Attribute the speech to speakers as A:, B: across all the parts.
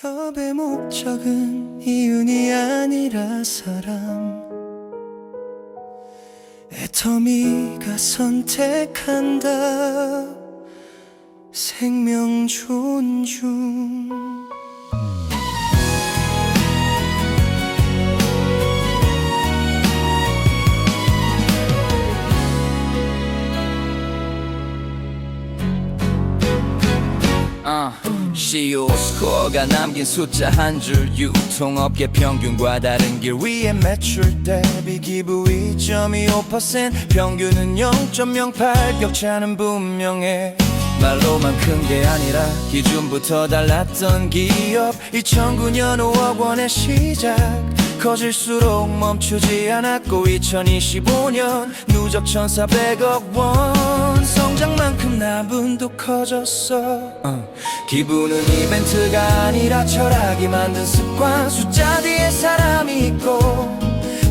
A: 기업의 목적은 이윤이 아니라 사람. 애터미가 선택한다. 생명 존중.
B: 어, CEO 스코어가 남긴 숫자 한 줄 유통업계 평균과 다른 길 위에 매출 대비 기부 2.25% 평균은 0.08 격차는 분명해. 말로만 큰 게 아니라 기준부터 달랐던 기업 2009년 5억 원의 시작 커질수록 멈추지 않았고 2025년 누적 1,400억 원 성장만큼 나분도 커졌어. 어. 기분은 이벤트가 아니라 철학이 만든 습관. 숫자 뒤에 사람이 있고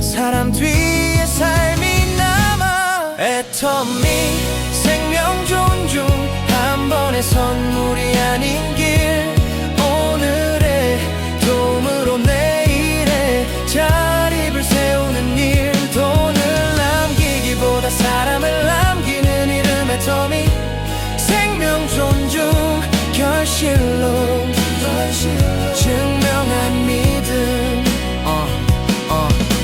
B: 사람 뒤에 삶이 남아. 애터미 생명 존중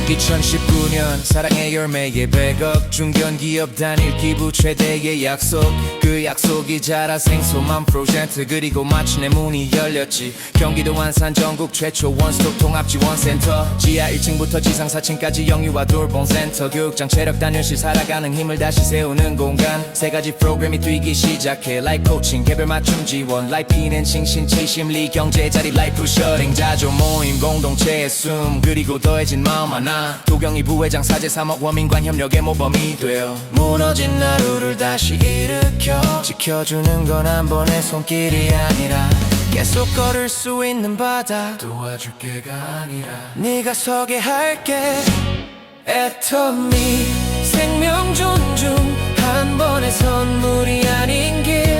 B: 어. 2019년 사랑의 열매에 100억 중견기업 단일 기부 최대의 약속. 그 약속이 자라 생소만 프로젝트 그리고 마침내 문이 열렸지. 경기도 안산 전국 최초 원스톱 통합 지원센터. 지하 1층부터 지상 4층까지 영유아 돌봄센터. 교육장 체력 단련실 살아가는 힘을 다시 세우는 공간. 세 가지 프로그램이 뛰기 시작해. 라이프 코칭 개별 맞춤 지원. 라이프 인엔칭 신체 심리 경제 자립 라이프 셔링 자조 모임 공동체의 숨. 그리고 더해진 마음 하나. 도경이 부 회장 사제 3억 원민관 협력의 모범이 되어 무너진 하루를 다시 일으켜 지켜주는 건 한 번의 손길이 아니라 계속 걸을 수 있는 바다. 도와줄 게가 아니라 네가 서게 할게. 애터미 생명 존중 한 번의 선물이 아닌 길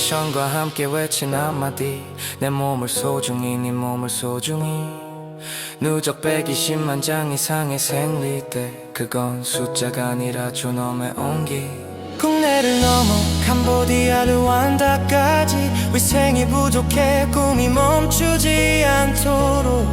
B: 파운데이션과 함께 외친 한마디. 내 몸을 소중히 네 몸을 소중히. 누적 120만 장 이상의 생리대 그건 숫자가 아니라 존엄의 온기. 국내를 넘어 캄보디아 루안다까지. 위생이 부족해 꿈이 멈추지 않도록.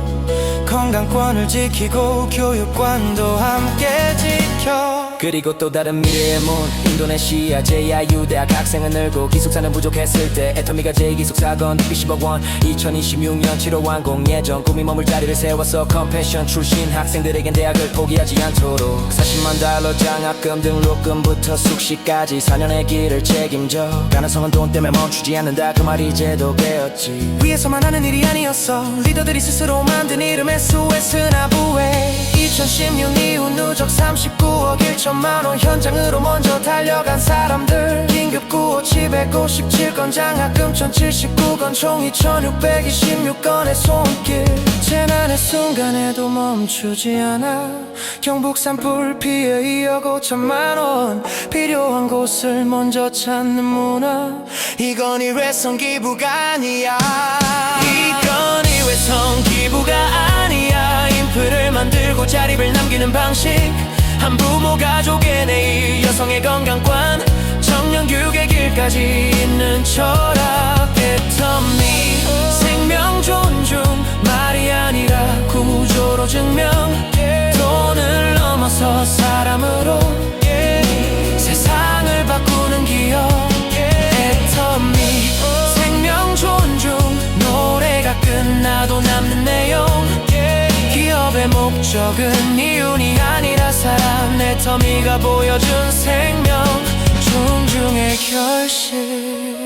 B: 건강권을 지키고 교육관도 함께 지켜 그리고 또 다른 미래의 문. 인도네시아 JIU 대학 학생은 늘고 기숙사는 부족했을 때 애터미가 제2기숙사건 10억 원. 2026년 7월 완공 예정. 꿈이 머물 자리를 세웠어 컴패션 출신 학생들에겐 대학을 포기하지 않도록. 40만 달러 장학금 등록금부터 숙식까지 4년의 길을 책임져. 가능성은 돈 때문에 멈추지 않는다. 그 말이 이제도 배웠지. 위에서만 하는 일이 아니었어. 리더들이 스스로 만든 이름의 수에 스나 부에. 2016 이후 누적 39억 1천만 원 현장으로 먼저 달려간 사람들. 긴급 구호 757건 장학금 1079건 총 2626건의 손길. 재난의 순간에도 멈추지 않아. 경북 산 불 피해 2억 5천만 원. 필요한 곳을 먼저 찾는 문화. 이건 일회성 기부가 아니야. 이건 일회성 기부가 아니야. 인프를 만들고 자립을 남기는 방식 한부모 가족의 내일 여성의 건강관 청년 교육의 길까지 있는 철학. 애터미 생명 존중 말이 아니라 구조로 증명. 돈을 넘어서 사람으로 세상을 바꾸는 기업. 애터미 생명 존중 노래가 끝나도 남는 내용. 기업의 목적은 이윤이 사람 애터미가 보여준 생명 존중의 결실